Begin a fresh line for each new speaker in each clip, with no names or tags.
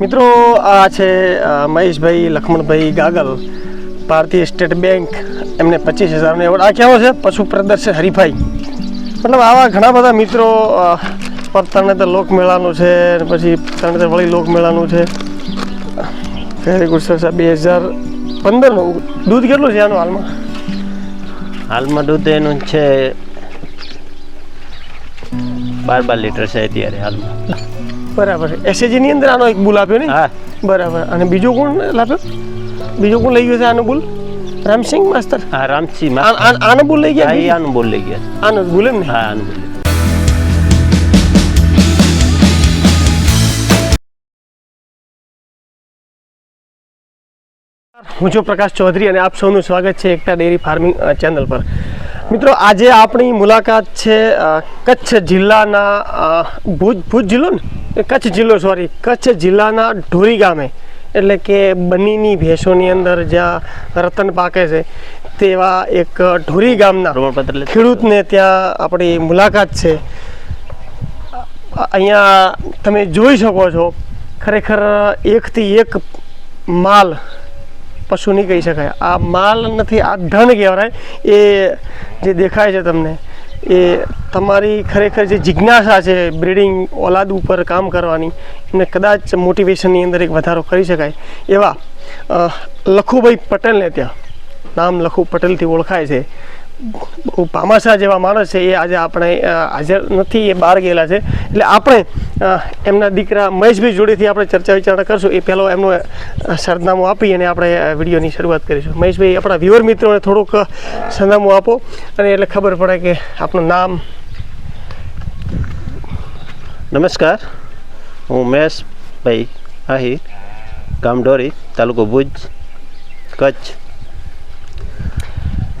મિત્રો, આ છે મહેશભાઈ લખમણભાઈ ગાગલ, ભારતીય સ્ટેટ બેંક. એમને પચીસ હજારનો એવોર્ડ. આ કેવો છે? પશુ પ્રદર્શન, હરીફાઈ. મતલબ આવા ઘણા બધા મિત્રો પર તરણેતર લોકમેળાનું છે પછી તરણેતર વળી લોકમેળાનું છે. વેરી ગુડ સર બે હજાર પંદરનું. દૂધ કેટલું છે આનું હાલમાં?
હાલમાં દૂધ એનું છે બાર બાર લીટર છે અત્યારે હાલમાં.
બરાબર એસએજીની અંદર આનો એક બુલ આપ્યો ને?
હા.
બરાબર. અને બીજો કોણ લાવ્યો બીજો કોણ લઈ ગયો છે આનો બુલ? રામસિંહ માસ્તર?
હા રામસિંહ
આ- આનો બુલ લઈ
હા
ગયા
આનું બોલ લઈ ગયા
આનો બુલ એમ ને?
હા આનો બોલ.
હું છું પ્રકાશ ચૌધરી અને આપ સૌનું સ્વાગત છે એકતા ડેરી ફાર્મિંગ ચેનલ પર. મિત્રો આજે આપણી મુલાકાત છે કચ્છ જિલ્લાના ભુજ ભુજ જિલ્લો ને? કચ્છ જિલ્લો સોરી કચ્છ જિલ્લાના ઢોરી ગામે. એટલે કે બનીની ભેંસોની અંદર જ્યાં રતન પાકે છે તેવા એક ઢોરી ગામના ખેડૂતને ત્યાં આપણી મુલાકાત છે. અહીંયા તમે જોઈ શકો છો ખરેખર એકથી એક માલ પશુ નહીં કહી શકાય. આ માલ નથી, આ ધન કહેવાય. એ જે દેખાય છે તમને, એ તમારી ખરેખર જે જિજ્ઞાસા છે બ્રીડિંગ ઓલાદ ઉપર કામ કરવાની એને કદાચ મોટિવેશનની અંદર એક વધારો કરી શકાય. એવા લખુભાઈ પટેલને ત્યાં, નામ લખુ પટેલથી ઓળખાય છે. બહુ પામાશા જેવા માણસ છે, એ આજે આપણે હાજર નથી, એ બહાર ગયેલા છે. એટલે આપણે એમના દીકરા મહેશભાઈ જોડેથી આપણે ચર્ચા વિચારણા કરશું. એ પહેલો એમનું સરનામું આપી અને આપણે વિડીયોની શરૂઆત કરીશું. મહેશભાઈ, આપણા વ્યુઅર મિત્રોને થોડુંક સરનામું આપો. અને એટલે ખબર પડે કે આપણું નામ.
નમસ્કાર. હું મહેશભાઈ આહિર ગામ ઢોરી તાલુકો ભુજ, કચ્છ.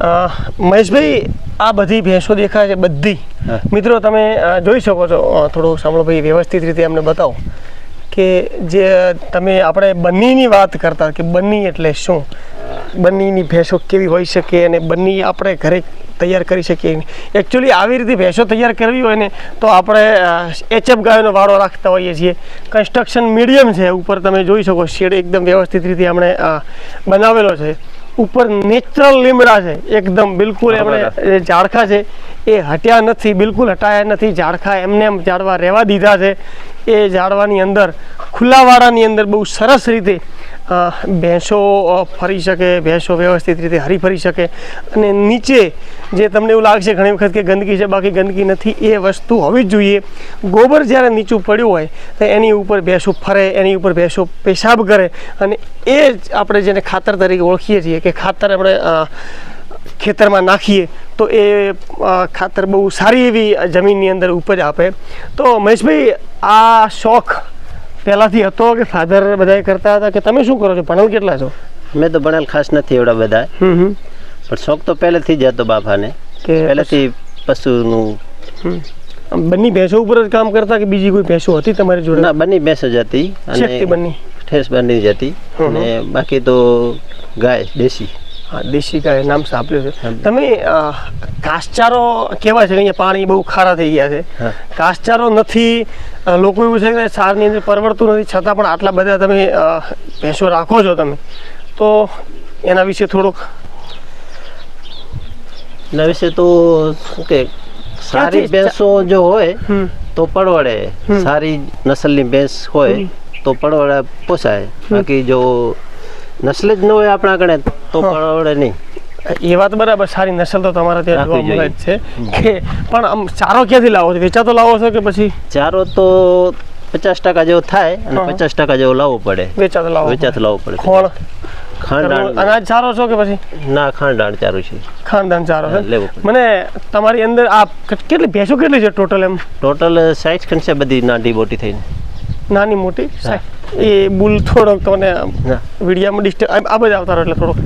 મહેશભાઈ આ બધી ભેંસો દેખાય છે બધી. મિત્રો તમે જોઈ શકો છો. થોડું સાંભળો ભાઈ વ્યવસ્થિત રીતે અમને બતાવો. કે જે તમે આપણે બન્નીની વાત કરતા કે બન્ની એટલે શું? બન્નીની ભેંસો કેવી હોઈ શકે અને બન્ની આપણે ઘરે તૈયાર કરી શકીએ? એકચ્યુઅલી આવી રીતે ભેંસો તૈયાર કરવી હોય ને તો આપણે એચએફ ગાયોનો વાળો રાખતા હોઈએ છીએ. કન્સ્ટ્રક્શન મીડિયમ છે. ઉપર તમે જોઈ શકો શેડ એકદમ વ્યવસ્થિત રીતે આપણે બનાવેલો છે. ઉપર નેચરલ લીમડા છે. એકદમ બિલકુલ એમણે ઝાડખા છે. એ હટ્યા નથી બિલકુલ હટાયા નથી. ઝાડખા એમને એમ ઝાડવા રહેવા દીધા છે. એ ઝાડવાની અંદર ખુલ્લાવાળાની અંદર બહુ સરસ રીતે ભેંસો ફરી શકે ભેંસો વ્યવસ્થિત રીતે હરી ફરી શકે. અને નીચે જે તમને એવું લાગશે ઘણી વખત કે ગંદકી છે બાકી ગંદકી નથી એ વસ્તુ હોવી જ જોઈએ. ગોબર જ્યારે નીચું પડ્યું હોય તો એની ઉપર ભેંસો ફરે એની ઉપર ભેંસો પેશાબ કરે. અને એ જ આપણે જેને ખાતર તરીકે ઓળખીએ છીએ કે ખાતર આપણે ખેતરમાં નાખીએ તો એ ખાતર બહુ સારી એવી જમીનની અંદર ઉપજ આપે. તો મહેશભાઈ આ શોખ પહેલાંથી હતો કે ફાધર બધાએ કરતા હતા કે તમે શું કરો છો? ભણેલ કેટલા છો?
મેં તો ભણેલ ખાસ નથી એવડા બધા પણ શોખ તો પહેલેથી જ હતો બાપાને.
કે
પહેલેથી પશુનું
બંને ભેંસો ઉપર જ કામ કરતા કે બીજી કોઈ ભેંસો હતી તમારી જોડે?
ના બંને ભેંસ જ હતી
અને બંને?
ઠેસ બંને જ હતી. અને બાકી તો ગાય દેશી.
હા દેશી ગાય નામ સાંભળ્યું છે. તમે કાસચારો કેવા છે? કે અહીંયા પાણી બહુ ખારા થઈ ગયા છે. કાસચારો નથી લોકો એવું છે કે સારની અંદર પરવડતું નથી. છતાં પણ આટલા બધા તમે ભેંસો રાખો છો તમે. તો એના વિશે થોડુંક
એના વિશે તો શું કે સારી ભેંસો જો હોય તો પરવડે.
હમ.
સારી નસલની ભેંસ હોય તો પરવડે પોસાય. બાકી જો નસલ જ ન હોય આપણા કણે તો
પડવડે
પરવડે નહીં.
એ વાત બરાબર સારી નસલ તો તમારા ત્યાં જોવા મળે જ છે. કે પણ આમ ચારો ક્યાંથી લાવો? છો વેચાતો લાવો છો કે પછી?
ચારો તો પચાસ ટકા જેવો થાય અને પચાસ ટકા જેવો લાવવો પડે.
વેચાતો લાવો
વેચાતો લાવવો પડે.
ખોણ
ખાંડાણ
અનાજ સારો છો કે પછી?
ના ખાંડાણ ચારું છે.
ખાનદાન ચારો છે? મને તમારી અંદર આ કેટલી ભેંસો કેટલી છે ટોટલ એમ?
ટોટલ સાઈઠ ખંડ છે બધી નાની મોટી થઈને.
નાની મોટી? એ બુલ થોડોક તમને વિડીયામાં ડિસ્ટર્બ આ બધા આવતા એટલે થોડોક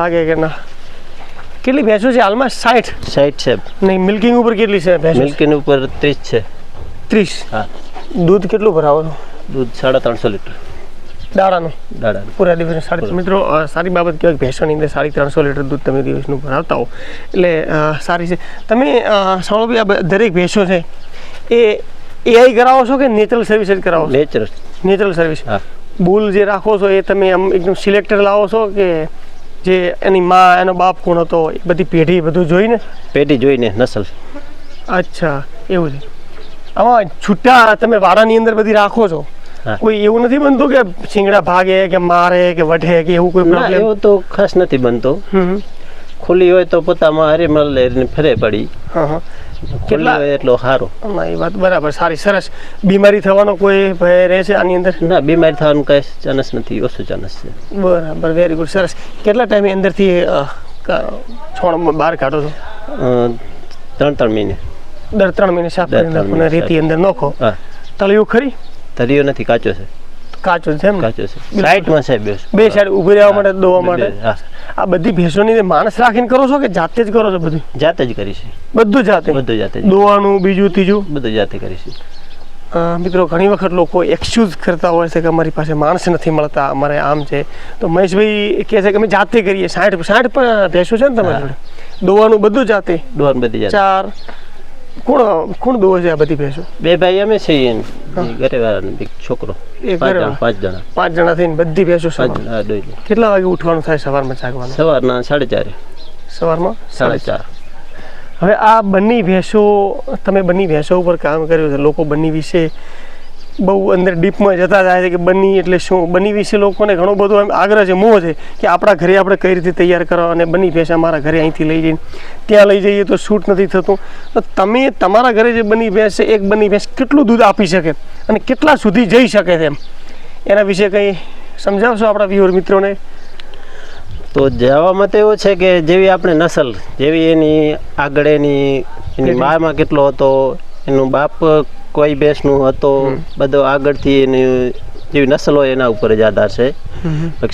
લાગે કે ના. કેટલી ભેંસો છે હાલમાં? સાઠ
સાઠ છે.
નહીં મિલ્કિંગ ઉપર કેટલી છે ભેંસો?
મિલ્કિંગ ઉપર ત્રીસ છે.
ત્રીસ?
હા.
દૂધ કેટલું ભરાવો
દૂધ સાડા ત્રણસો લીટર.
દાડાનું.
દાડાનું.
પૂરા દિવસનું સાડી મિત્રો સારી બાબત કહેવાય ભેંસોની અંદર સાડી ત્રણસો લીટર દૂધ તમે દિવસનું ભરાવતા હો. એટલે સારી છે. તમે સાંભળો આ દરેક ભેંસો છે એ એઆઈ કરાવો છો કે નેચરલ સર્વિસ જ કરાવો
નેચરલ
નેચરલ સર્વિસ બુલ જે રાખો છો એ તમે આમ એકદમ સિલેક્ટર લાવો છો કે જે એની માં એનો બાપ કોણ હતો એ બધી પેઢી બધું જોઈને?
પેઢી જોઈને નસલ.
અચ્છા એવું છે. આમાં છૂટા તમે વાડાની અંદર બધી રાખો છો. કોઈ એવું નથી બનતું કે શિંગડા ભાગે કે મારે કે વઢે કે એવું કોઈ પ્રોબ્લેમ
એવું તો ખાસ નથી બનતો. ખુલ્લી હોય તો પોતામાં હરીમલ લઈને ફરે પડી.
કેટલા
એટલો સારો.
એ વાત બરાબર સારી સરસ. બીમારી થવાનો કોઈ ભય રહે છે આની અંદર?
ના બીમારી થવાનું કઈ ચાન્સ નથી ઓછું ચાન્સ છે.
બરાબર વેરી ગુડ સરસ. કેટલા ટાઈમે અંદરથી અ, ક- છોડ બહાર કાઢો છો?
ત્રણ ત્રણ મહિને.
દર ત્રણ મહિને સાફ
દર
કરી
ત્રણ
નાખો અને
મહિને
રેતી અંદર નોખો. તળિયું ખરી?
તરીયો નથી કાચો છે.
કાચો છે એમ?
કાચો છે. સાઈડમાં છે બે.
બે સાઈડ ઊભી રહેવા માટે દોવા માટે? આ બધી ભેંસોની માણસ રાખીને કરો છો કે જાતે જ કરો છો બધું?
જાતે જ કરી છે.
બધું જાતે?
બધું જાતે
દોવાનું બીજું ત્રીજું?
બધું જાતે કરી છે.
મિત્રો ઘણી વખત લોકો એક્સક્યુઝ કરતા હોય છે કે અમારી પાસે માણસ નથી મળતા અમારે આમ છે. તો મહેશભાઈ કહે છે કે અમે જાતે કરીએ. સાઠ સાઠ પણ ભેંસો છે ને તમારી જોડે? દોવાનું બધું જાતે?
દોવાનું બધી
ચાર કોણ કોણ દોવે છે આ બધી ભેંસો?
બે ભાઈ અમે છીએ એમ. ઘરે વાળાને એક છોકરો. પાંચ જણા પાંચ જણા.
થઈને બધી ભેંસો કેટલા વાગે ઉઠવાનું થાય સવારમાં જાગવાનું?
સવારના સાડા ચારે.
સવારમાં?
સાડા ચાર.
હવે આ બંને ભેંસો તમે બંને ભેંસો ઉપર કામ કર્યું છે લોકો બંને વિશે બહુ અંદર ડીપમાં જતા જાય છે કે બની એટલે શું? બની વિશે લોકોને ઘણો બધો એમ આગ્રહ છે મોહ છે કે આપણા ઘરે આપણે કઈ રીતે તૈયાર કરો અને બની ભેંસ અમારા ઘરે અહીંથી લઈ જઈને. ત્યાં લઈ જઈએ તો શૂટ નથી થતું. તો તમે તમારા ઘરે જે બની ભેંસ છે એક બની ભેંસ કેટલું દૂધ આપી શકે? અને કેટલા સુધી જઈ શકે છે એમ? એના વિશે કંઈ સમજાવશો આપણા વ્યુઅર મિત્રોને?
તો જવામાં તો એવું છે કે જેવી આપણે નસલ જેવી એની આગળ એની એની. મામાં કેટલો હતો એનું બાપ કોઈ ભેંસનું હતો બધો આગળથી એની જેવી નસલ હોય એના ઉપર જ આધાર છે.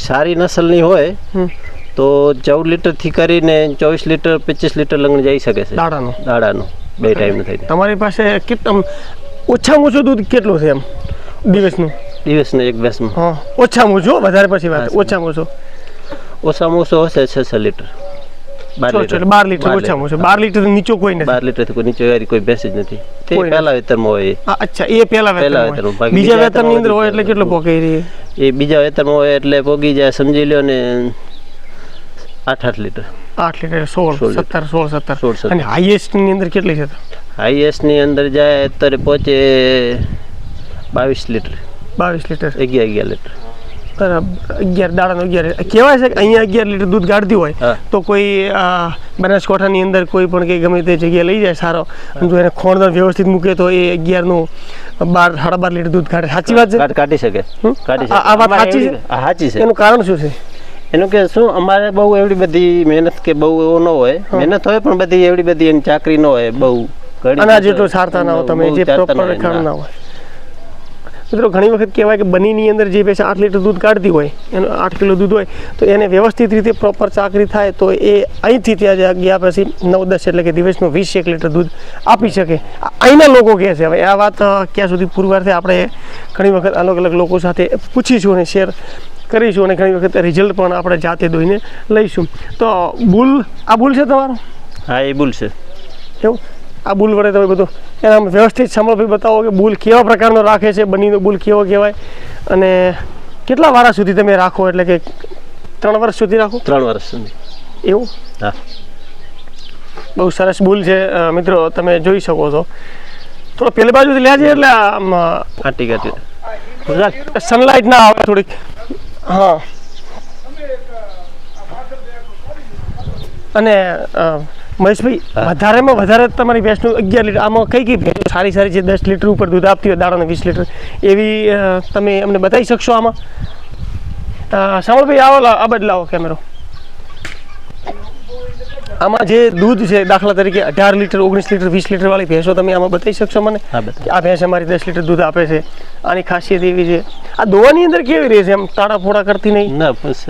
સારી નસલની હોય. તો ચૌદ લીટરથી કરીને ચોવીસ લીટર પચીસ લીટર લગ્ન જઈ શકે છે.
દાડાનું?
દાડાનું બે ટાઈમનું થઈને.
તમારી પાસે કેટલું ઓછામાં ઓછું દૂધ કેટલું છે એમ? દિવસનું?
દિવસનું એક
ભેંસનું. ઓછામાં ઓછું વધારે પછી વાત. ઓછામાં ઓછું.
ઓછામાં ઓછો હશે છ છ લીટર. બાર
ચલો, ચલો, બાર લીટર ઓછામાં ઓછું. બાર લીટર નીચો કોઈ નથી.
બાર લીટરથી કોઈ નીચે વાળી કોઈ ભેંસ જ નથી. તે પહેલા વેતરમાં હોય
અચ્છા એ પહેલા
પહેલા
વેતન
વેતનમાં.
હોય.
બાકી
બીજા
બીજા
અંદર હોય એટલે કેટલો પોકાઈ
એ બીજા વેતરમાં હોય એટલે પોગી જાય સમજી લ્યો ને આઠ આઠ લીટર.
આઠ લીટર સોળ સત્તર સોળ સત્તર.
સોળ, સત્તર.
અને અંદર કેટલી છે?
હાઈએસ્ટની અંદર જાય અત્યારે પહોંચે બાવીસ લીટર.
બાવીસ લીટર.
અગિયાર અગિયાર લીટર.
અગિયાર દાડાનો અગિયાર કહેવાય છે કે અહીંયા અગિયાર લીટર દૂધ કાઢતી હોય તો કોઈ બનાસકાંઠાની અંદર કોઈ પણ કંઈ ગમે તે જગ્યાએ લઈ જાય સારો. અને જો એને ખોણદાર વ્યવસ્થિત મૂકે તો એ અગિયારનું બાર સાડા બાર લીટર દૂધ કાઢે. સાચી વાત છે?
કાઢી શકે.
આ- વાત સાચી છે?
સાચી છે.
એનું કારણ શું છે?
એનું કે શું અમારે બહુ એવડી બધી મહેનત કે બહુ એવો ન હોય. મહેનત હોય પણ બધી એવડી બધી એની ચાકરી ન હોય બહુ
અનાજ એટલું સારતા ના હોય તમે જે પ્રોપર ખાણ.
ના
હોય. મિત્રો ઘણી વખત કહેવાય કે બનીની અંદર જે ભેંસ આઠ લીટર દૂધ કાઢતી હોય એનું આઠ કિલો દૂધ હોય તો એને વ્યવસ્થિત રીતે પ્રોપર ચાકરી થાય તો એ અહીંથી ત્યાં ગયા પછી નવ દસ એટલે કે દિવસનું વીસ એક લીટર દૂધ આપી શકે. અહીંના લોકો કહે છે. હવે આ વાત ક્યાં સુધી પુરવાર છે આપણે ઘણી વખત અલગ અલગ લોકો સાથે પૂછીશું અને શેર કરીશું અને ઘણી વખત રિઝલ્ટ પણ આપણે જાતે દોઈને લઈશું. તો બુલ આ બુલ છે તમારો?
હા એ ભૂલ છે.
એવું? આ બુલ વડે તમે બધું એના વ્યવસ્થિત સમર્પિત બતાવો કે બુલ કેવા પ્રકારનો રાખે છે બનીનો બુલ કેવો કહેવાય. અને કેટલા વારા સુધી તમે રાખો? એટલે કે ત્રણ વર્ષ સુધી રાખો?
ત્રણ વર્ષ સુધી.
એવું?
હા.
બહુ સરસ બુલ છે. મિત્રો તમે જોઈ શકો છો. થોડો પેલી બાજુથી લેજે એટલે
કાટી કાટી
સનલાઇટ ના આવે થોડીક. હા. અને મહેશભાઈ. વધારેમાં વધારે તમારી ભેંસનું અગિયાર લીટર આમાં કઈ કઈ ભેંસો સારી સારી છે દસ લીટર ઉપર દૂધ આપતી હોય દાડાને વીસ લીટર. એવી તમે અમને બતાવી શકશો આમાં? શામળભાઈ આવો આ બદલાવો કેમેરો. આમાં જે દૂધ છે દાખલા તરીકે અઢાર લીટર ઓગણીસ લીટર વીસ લીટર વાળી ભેંસો તમે આમાં બતાવી શકશો મને? આ ભેંસ અમારી દસ લીટર દૂધ આપે છે. આની ખાસિયત એવી છે. આ દોવાની અંદર કેવી રહે છે? એમ તાડા ફોડા કરતી નહીં?
ના બસ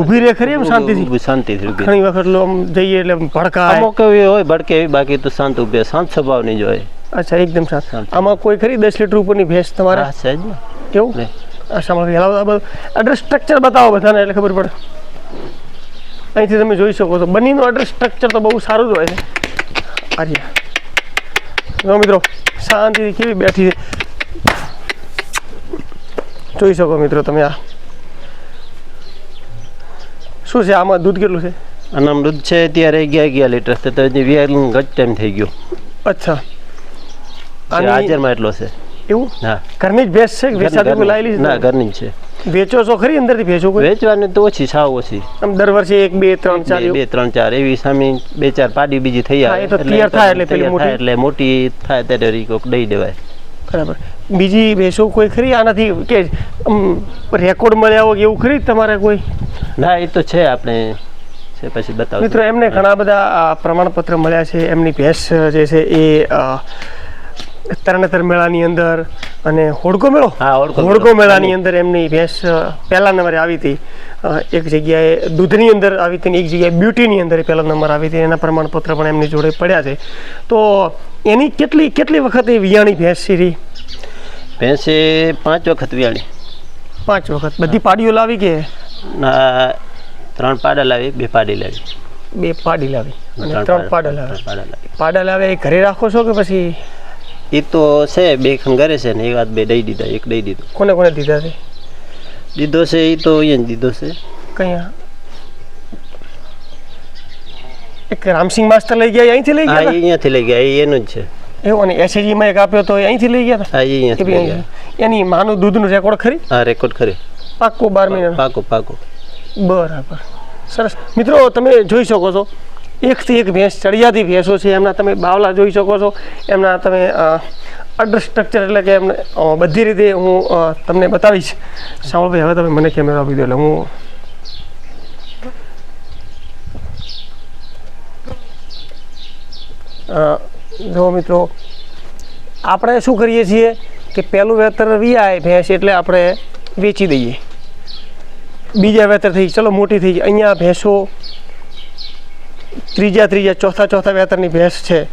ઊભી રહે ખરી એમ શાંતિથી?
શાંતિથી
ઘણી વખત આમ જઈએ એટલે ભડકા
અમુક એવી હોય ભડકે એવી બાકી તો શાંત ઊભી શાંત સ્વભાવની જ હોય.
અચ્છા એકદમ શાંત. આમાં કોઈ ખરી દસ લીટર ઉપરની ભેંસ તમારા?
સહેજ ને.
કેવું સાંભળો એડ્રેસ સ્ટ્રક્ચર બતાવો બધાને એટલે ખબર પડે. અહીંથી તમે જોઈ શકો છો. બંનેનું એડ્રેસ સ્ટ્રક્ચર તો બહુ સારું જ હોય છે. આર્યા. જો મિત્રો શાંતિથી કેવી બેઠી છે. જોઈ શકો મિત્રો તમે આ. શું છે આમાં દૂધ કેટલું છે?
આના દૂધ છે અત્યારે અગિયાર અગિયાર લીટર છે તો હજી વીઆર ઘટ ટાઈમ થઈ ગયો.
અચ્છા.
હાજરમાં એટલો છે.
એવું?
હા.
ઘરની જ ભેંસ છે વેચાતી કોઈ લાવેલી
ના ઘરની જ છે.
વેચો છો ખરી અંદરથી ભેંસો કોઈ?
વેચવાની તો ઓછી સાવ ઓછી.
આમ દર વર્ષે એક બે ત્રણ ચાર
બે ત્રણ ચાર એવી સામે બે ચાર પાડી બીજી થઈ આવે.
એ તૈયાર થાય એટલે
થાય
મોટી-
એટલે મોટી થાય ત્યારે કોઈક દઈ દેવાય.
બરાબર. બીજી ભેંસો કોઈ ખરી? આનાથી કે રેકોર્ડ મળ્યા હોય એવું ખરી તમારે કોઈ?
ના એ તો છે આપણે છે પછી બતાવો
મિત્રો એમને ઘણા બધા પ્રમાણપત્ર મળ્યા છે. એમની ભેંસ જે છે એ તરણેતર મેળાની અંદર અને હોડકો મેળો?
હોડકો
મેળાની અંદર એમની ભેંસ પહેલા નંબરે આવી હતી. એક જગ્યાએ દૂધની અંદર આવી હતી એક જગ્યાએ બ્યુટીની અંદર પહેલા નંબર આવી હતી. એના પ્રમાણપત્ર પણ એમની જોડે પડ્યા છે. તો એની કેટલી કેટલી વખત એ વિયાણી ભેંસ છે
ભેંસે પાંચ વખત વ્યાણી.
પાંચ વખત. બધી પાડીઓ લાવી કે?
ના ત્રણ પાડા લાવી બે પાડી લાવી.
બે પાડી લાવી. અને ત્રણ પાડા લાવી.
પાડા લાવી.
એ ઘરે રાખો છો કે પછી?
એ તો છે બે ઘરે છે ને એ વાત બે દઈ દીધા એક દઈ દીધું.
કોને કોને દીધા છે?
દીધો છે એ તો અહીંયા જ દીધો છે.
કયા? એક રામસિંહ માસ્ટર લઈ ગયા અહીંથી લઈ ગયા
અહીંયાથી લઈ ગયા એનું જ છે?
એવું અને એસએજી માં એક આપ્યો તો એ અહીંથી લઈ ગયા
હા અહીંયાથી લઈ ગયા.
એની માનું દૂધનું રેકોર્ડ ખરી?
હા રેકોર્ડ ખરી.
પાક્કો બાર મહિના
પાકો પાકો
બરાબર. સરસ. મિત્રો તમે જોઈ શકો છો એકથી એક ભેંસ ચડિયાતી ભેંસો છે. એમના તમે બાવલા જોઈ શકો છો. એમના તમે અડર સ્ટ્રક્ચર એટલે કે એમને બધી રીતે હું તમને બતાવીશ. સાંભળો ભાઈ હવે તમે મને કેમેરા આપી દો એટલે હું જો મિત્રો, આપણે શું કરીએ છીએ કે પહેલું વેતર વિયાય ભેંસ એટલે આપણે વેચી દઈએ. બીજા વેતર થઈ, ચલો મોટી થઈ અહીંયા ભેંસો ત્રીજા ત્રીજા, ચોથા ચોથા વેતરની ભેંસ છે.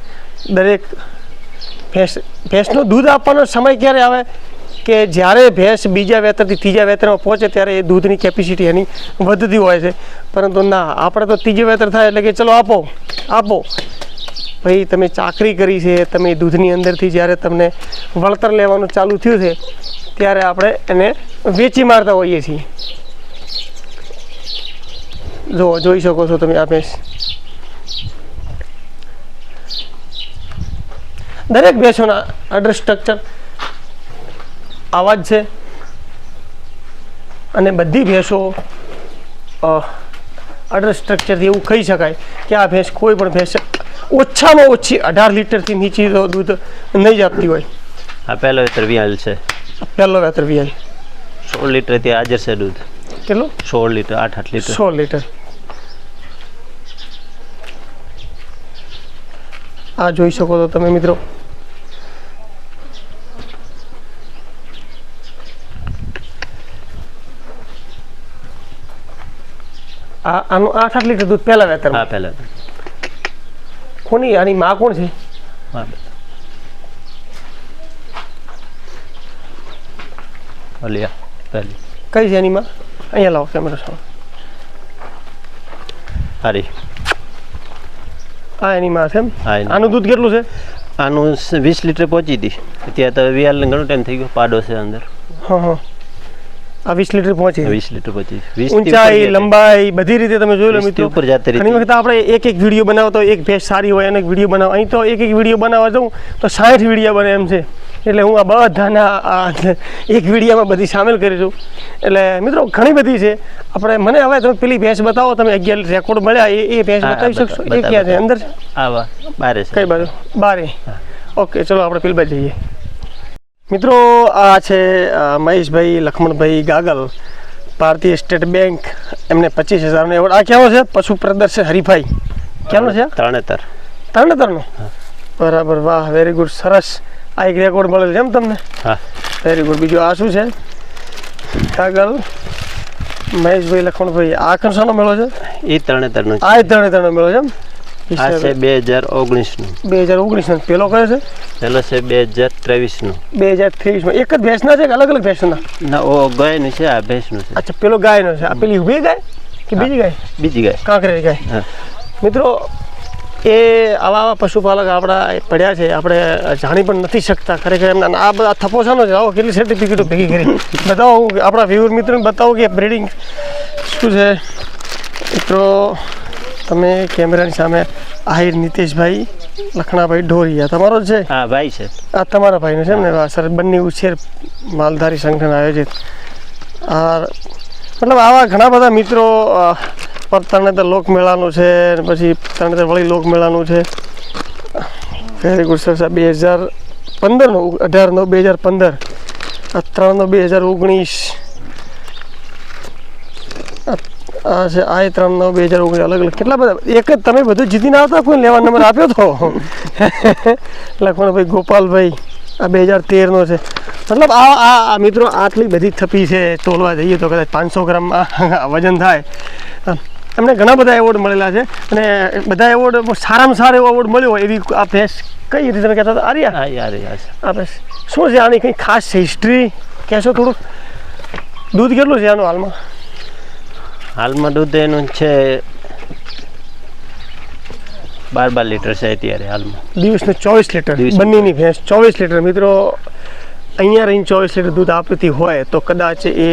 દરેક ભેંસ, ભેંસનું દૂધ આપવાનો સમય ક્યારે આવે? કે જ્યારે ભેંસ બીજા વેતરથી ત્રીજા વેતરમાં પહોંચે ત્યારે એ દૂધની કેપેસિટી એની વધતી હોય છે. પરંતુ ના, આપણે તો ત્રીજું વેતર થાય એટલે કે ચલો આપો આપો. ભાઈ, તમે ચાકરી કરી છે, તમે દૂધની અંદરથી જ્યારે તમને વળતર લેવાનું ચાલુ થયું છે, ત્યારે આપણે એને વેચી મારતા હોઈએ છીએ. જો, જોઈ શકો છો તમે આ ભેંસ દરેક ભેંસોના અડર સ્ટ્રક્ચર આવા જ છે. અને બધી ભેંસો અડર સ્ટ્રક્ચરથી એવું કહી શકાય કે આ ભેંસ કોઈ પણ ભેંસ ઓછામાં ઓછી અઢાર લીટરથી નીચે તો દૂધ નહીં જ આપતી હોય.
આ પહેલો વેતર વ્યાલ છે.
પહેલો વેતર વીઆઈ
સોળ લીટરથી હાજર છે દૂધ.
કેટલું?
સોળ લીટર આઠ આઠ લીટર.
સોળ લીટર. આ જોઈ શકો છો તમે મિત્રો. આ આનું આઠ આઠ લીટર દૂધ પહેલા વેતર
હા પહેલા.
કોની? આની માં કોણ છે? કઈ છે એની માં? અહીંયા લાવો કેમેરો સામે.
હારી.
આ એની માં છે. આનું દૂધ કેટલું છે?
આનું વીસ લીટર પહોંચી હતી ત્યાં તો વિયાલ ઘણો ટાઈમ થઈ ગયો પાડો છે અંદર.
હા હા. આ વીસ લીટર પહોંચી.
વીસ લીટર પહોંચી.
ઊંચાઈ લંબાઈ બધી રીતે તમે જોઈ લો મિત્રો.
ઉપર જાતે
ઘણી વખત આપણે એક એક વીડિયો બનાવો તો એક ભેંસ સારી હોય અને એક વીડિયો બનાવો અહીં તો એક એક વીડિયો બનાવવા જાઉં તો સાઠ વીડિયો બને એમ છે. એટલે હું આ બધાના એક વિડીયોમાં બધી સામેલ કરી છું. એટલે મિત્રો ઘણી બધી છે. આપણે મને હવે તમે પેલી ભેંસ બતાવો તમે અગિયાર રેકોર્ડ મળ્યા એ એ ભેંસ બતાવી શકશો? એ ક્યાં છે? અંદર છે?
બારે છે.
કઈ બાજુ? બારે. ઓકે ચલો આપણે પેલી બાજુ જઈએ. મિત્રો આ છે મહેશભાઈ લખમણભાઈ ગાગલ ભારતીય સ્ટેટ બેંક. એમને પચીસ હજારનો એવોર્ડ. આ કેવો છે? પશુ પ્રદર્શન હરીફાઈ. ક્યાંનો છે?
તરણેતર.
તરણેતરનો? બરાબર વાહ વેરી ગુડ સરસ. આ એક રેકોર્ડ મળેલ છે એમ તમને?
હા.
વેરી ગુડ બીજું આ શું છે? કાગળ મહેશભાઈ લખમણભાઈ આ કંસાનો મેળો છે?
એ તરણેતરનો
આ તરણેતરનો મેળો છે એમ?
આ છે બે હજાર ઓગણીસનું.
બે હજાર ઓગણીસનો. પેલો કયો છે?
પેલો છે બે હજાર ત્રેવીસનું.
બે હજાર ત્રેવીસમાં. એક જ ભેંસના છે કે અલગ અલગ ભેંસના?
ના ઓ ગાયનું છે આ ભેંસનું છે.
અચ્છા પેલો ગાયનો છે. આ પેલી ઊભી ગાય કે બીજી ગાય?
બીજી ગાય.
કાંકરેરી ગાય. મિત્રો એ આવા આવા પશુપાલક આપણા પડ્યા છે. આપણે જાણી પણ નથી શકતા. ખરેખર એમના આ બધા થપ્પો છે? ને આવો કેટલી સર્ટિફિકેટો ભેગી કરી. બતાવો આપણા વ્યુઅર મિત્રોને બતાવો કે બ્રીડિંગ શું છે. મિત્રો તમે કેમેરાની સામે આહિર નીતિશભાઈ લખણાભાઈ ઢોરિયા. તમારો છે?
હા ભાઈ છે.
આ તમારા ભાઈનો છે ને? સર બંને ઉછેર માલધારી સંગઠન આયોજિત. આ મતલબ આવા ઘણા બધા મિત્રો પર તરણેતર લોકમેળાનું છે પછી તરણેતર વળી લોકમેળાનું છે. વેરી ગુડ સર સાહેબ બે હજાર પંદરનો અઢાર નવ બે હજાર પંદર. આ ત્રણ બે હજાર ઓગણીસ. આ છે આ ત્રણ નવ બે હજાર ઓગણીસ અલગ અલગ કેટલા બધા? એક જ તમે બધું જીતીને આવતા કોઈ લેવા નંબર આપ્યો તો? લખમણભાઈ ગોપાલભાઈ આ બે હજાર તેરનો છે. મતલબ આ આ મિત્રો આટલી બધી થપી છે તોલવા જઈએ તો કદાચ પાંચસો ગ્રામ વજન થાય. એમને ઘણા બધા એવોર્ડ મળેલા છે અને બધા એવોર્ડ સારામાં સારો એવો એવોર્ડ મળ્યો એવી આ ભેંસ કઈ રીતે તમે કહેતા હતા? આર્યા
હા યાર યાર
આ ભેંસ. શું છે આની કંઈ ખાસ હિસ્ટ્રી કહેશો થોડુંક? દૂધ કેટલું છે આનું હાલમાં?
હાલમાં દૂધ એનું છે બાર બાર લીટર છે અત્યારે હાલમાં.
દિવસને ચોવીસ લીટર. બંનેની ભેંસ ચોવીસ લીટર. મિત્રો અહીંયા રહીને ચોવીસ લીટર દૂધ આપતી હોય તો કદાચ એ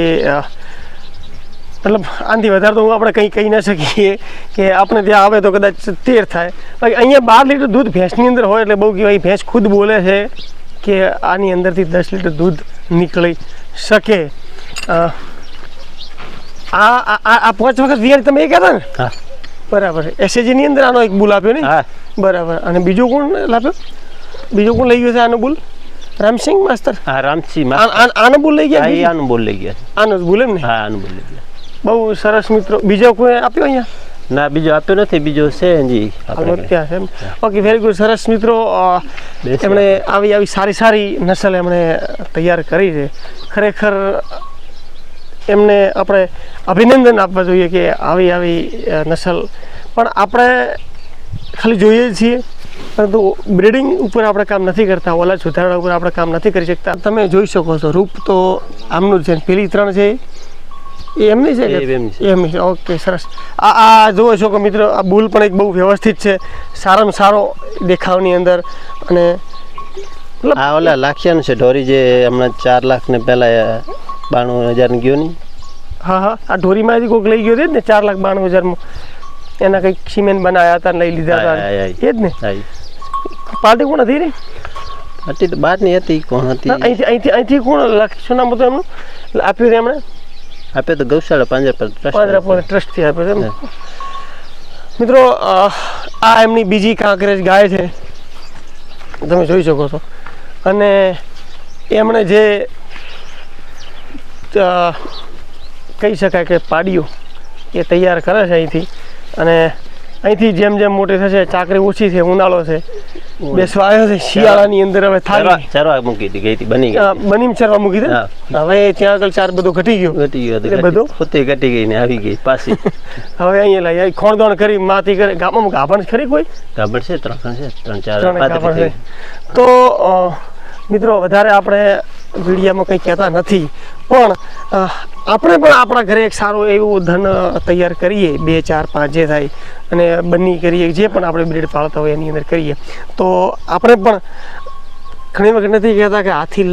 મતલબ આનાથી વધારે તો હું આપણે કંઈ કહી ન શકીએ કે આપણે ત્યાં આવે તો કદાચ તેર થાય. બાકી અહીંયા બાર લીટર દૂધ ભેંસની અંદર હોય એટલે બહુ કહેવાય ભેંસ ખુદ બોલે છે કે આની અંદરથી દસ લીટર દૂધ નીકળી શકે. આ આ- પાંચ વખત વીઆર તમે એ કહેતા ને?
હા.
બરાબર. એસએજીની અંદર આનો એક બુલ આપ્યો ને?
હા.
બરાબર. અને બીજો કોણ લાવ્યો બીજો કોણ લઈ ગયો છે આનો બુલ? રામસિંહ માસ્તર?
હા રામસિંહ
આનો બુલ લઈ ગયા
એ
બીજો?
લઈ ગયા
આનો બુલ એમ ને?
હા આનો બુલ લઈ ગયા.
બહુ સરસ મિત્રો. બીજો કોઈ આપ્યો અહીંયા?
ના બીજો આપ્યો નથી. બીજો છે
જી. ઓકે વેરી ગુડ સરસ મિત્રો એમણે આવી આવી સારી સારી નસલ એમણે તૈયાર કરી છે. ખરેખર એમને આપણે અભિનંદન આપવા જોઈએ કે આવી આવી નસલ. પણ આપણે ખાલી જોઈએ છીએ. પરંતુ બ્રિડિંગ ઉપર આપણે કામ નથી કરતા ઓલા સુધારણા ઉપર આપણે કામ નથી કરી શકતા. તમે જોઈ શકો છો રૂપ તો આમનું જ છે. પેલી ત્રણ છે એ. એમની છે કે?
એમની છે.
ઓકે સરસ. આ આ જુઓ છો કે મિત્રો આ બુલ પણ એક બહુ વ્યવસ્થિત છે. સારામાં સારો દેખાવની અંદર. અને
આ ઓલા લાખિયાનું છે. ઢોરી જે હમણાં ચાર લાખ ને પહેલા બાણું હજાર ગયો નહીં
હા હા. આ ઢોરીમાંથી કોઈક લઈ ગયો છે ને ચાર લાખ બાણું હજારમાં. એના કંઈક સિમેન્ટ બનાવ્યા હતા લઈ લીધા હતા. એ જ ને. પાર્ટી કોણ હતી રે?
હતી તો બહારની હતી કોણ હતી?
અહીંથી અહીંથી અહીંથી કોણ? લખીશું નામ હતું એમનું? આપ્યું છે એમણે?
આપે તો ગૌશાળા પાંજર પર trust
પાંદરા
હતું.
ટ્રસ્ટથી આપ્યો છે મિત્રો આ એમની બીજી કાંકરેજ ગાય છે. તમે જોઈ શકો છો. અને એમણે જે કહી શકાય કે પાડીઓ એ તૈયાર કરે છે અહીંથી. અને અહીંથી જેમ જેમ મોટી થશે ચાકરી ઓછી છે ઉનાળો છે બેસવા આવ્યો છે શિયાળાની અંદર હવે થાય
ચરવા મૂકી હતી ગઈ હતી બની
ચરવા મૂકી દે હવે ત્યાં આગળ ચાર બધો ઘટી ગયો.
ઘટી ગયો
એટલે
હતો
બધું?
પોતે ઘટી ગઈ ને આવી ગઈ પાછી.
હવે અહીંયા લઈ આવી ખોણદોણ કરી માથી કરે ગામમાં ગાભણ ખરી કોઈ?
ગાભણ છે ત્રણ છે ત્રણ ચાર
તો મિત્રો વધારે આપણે વિડીયામાં કંઈ કહેતા નથી. પણ આપણે પણ આપણા ઘરે એક સારું એવું ધન તૈયાર કરીએ. બે, ચાર, પાંચ જે થાય અને બની કરીએ, જે પણ આપણે બ્રીડ પાળતા હોય એની અંદર કરીએ. તો આપણે પણ ઘણી વખત નથી કહેતા કે હાથી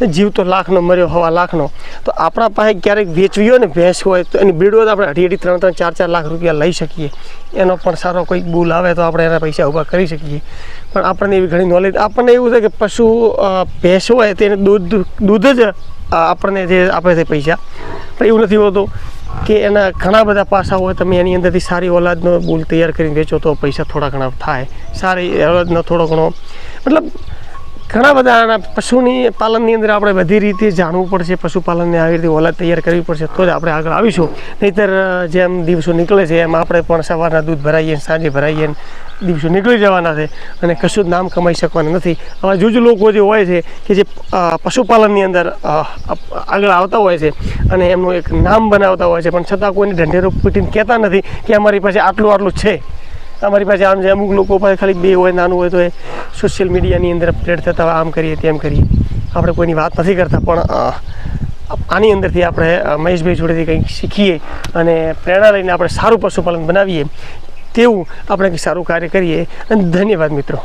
જીવ તો લાખનો, મર્યો હવા લાખનો. તો આપણા પાસે ક્યારેક વેચવી હોય ને ભેંસ હોય તો એની બ્રીડ હોય તો આપણે અઢી અઢી, ત્રણ ત્રણ, ચાર ચાર લાખ રૂપિયા લઈ શકીએ. એનો પણ સારો કોઈક બુલ આવે તો આપણે એના પૈસા ઊભા કરી શકીએ. પણ આપણને એવી ઘણી નોલેજ આપણને એવું છે કે પશુ ભેંસ હોય તેને દૂધ દૂધ જ આપણને જે આપે છે પૈસા. પણ એવું નથી હોતું કે એના ઘણા બધા પાસા હોય, તમે એની અંદરથી સારી ઓલાદનો બૂલ તૈયાર કરીને વેચો તો પૈસા થોડા ઘણા થાય. સારી ઓલાદનો થોડો ઘણો મતલબ ઘણા બધા આના પશુની પાલનની અંદર આપણે બધી રીતે જાણવું પડશે, પશુપાલનને આવી રીતે ઓલાદ તૈયાર કરવી પડશે, તો જ આપણે આગળ આવીશું. નહીંતર જેમ દિવસો નીકળે છે, એમ આપણે પણ સવારના દૂધ ભરાઈએ સાંજે ભરાઈએ દિવસો નીકળી જવાના છે અને કશું જ નામ કમાઈ શકવાના નથી. આવા જુજ લોકો જે હોય છે, કે જે પશુપાલનની અંદર આગળ આવતા હોય છે અને એમનું એક નામ બનાવતા હોય છે, પણ છતાં કોઈને ઢંઢેરો પીટીને કહેતા નથી કે અમારી પાસે આટલું આટલું છે. અમારી પાસે આમ છે અમુક લોકો પાસે ખાલી બે હોય, નાનું હોય, તો એ સોશિયલ મીડિયાની અંદર અપડેટ થતા હોય, આમ કરીએ તેમ કરીએ. આપણે કોઈની વાત નથી કરતા, પણ આની અંદરથી આપણે મહેશભાઈ જોડેથી કંઈક શીખીએ અને પ્રેરણા લઈને આપણે સારું પશુપાલન બનાવીએ, તેવું આપણે સારું કાર્ય કરીએ. અને ધન્યવાદ મિત્રો.